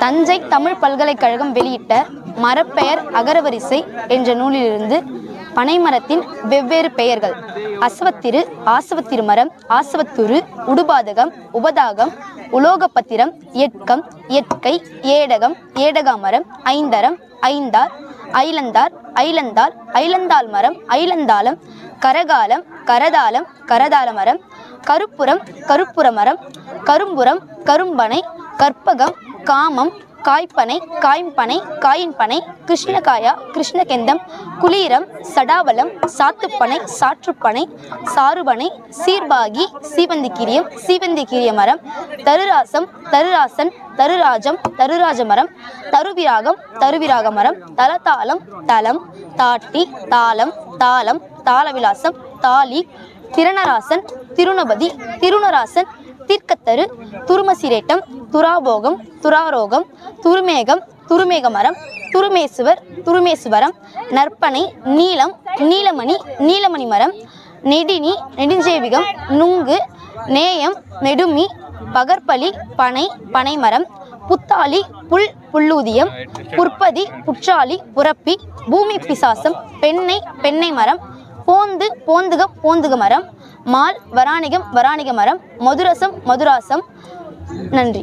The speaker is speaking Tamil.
தஞ்சை தமிழ் பல்கலைக்கழகம் வெளியிட்ட மரப்பெயர் அகரவரிசை என்ற நூலிலிருந்து பனைமரத்தின் வெவ்வேறு பெயர்கள். அஸ்வத்திரு ஆசவத்திரு மரம் ஆசவத்துரு உடுபாதகம் உபதாகம் உலோகப்பத்திரம் எட்கம் எட்கை ஏடகம் ஏடகாமரம் ஐந்தரம் ஐந்தார் ஐலந்தார் ஐலந்தால் ஐலந்தால் மரம் ஐலந்தாளம் கரகாலம் கரதாளம் கரதால மரம் கருப்புரம் கருப்புற மரம் கரும்புரம் கரும்பனை கற்பகம் காமம் காய்ப்பனை காய்ம்பனை காயின்பனை கிருஷ்ணகாயா கிருஷ்ணகெந்தம் குளீரம் சடாவலம் சாத்துப்பனை சாற்றுப்பனை சாறுபனை சீர்பாகி சீவந்திக்கிரியம் சீவந்திக்கிரிய மரம் தருராசம் தருராசன் தருராஜம் தருராஜ மரம் தருவிராகம் தருவிராக மரம் தலதாளம் தலம் தாட்டி தாளம் தாளம் தாளவிலாசம் தாலி திரணராசன் திருணபதி திருணராசன் தீர்க்கத்தரு துருமசிரேட்டம் துராபோகம் துராரோகம் துருமேகம் துருமேக மரம் துருமேசுவர் துருமேசுவரம் நற்பனை நீலம் நீலமணி நீலமணி மரம் நெடினி நெடுஞ்சேவிகம் நுங்கு நேயம் நெடுமி பகற்பலி பனை பனைமரம் புத்தாளி புல் புல்லூதியம் புற்பதி புற்றாளி புறப்பி பூமி பிசாசம் பெண்ணை பெண்ணை மரம் போந்து போந்துகம் போந்துக மரம். மால் வராணிகம் வராணிக மரம். மதுரசம் மதுராசம். நன்றி.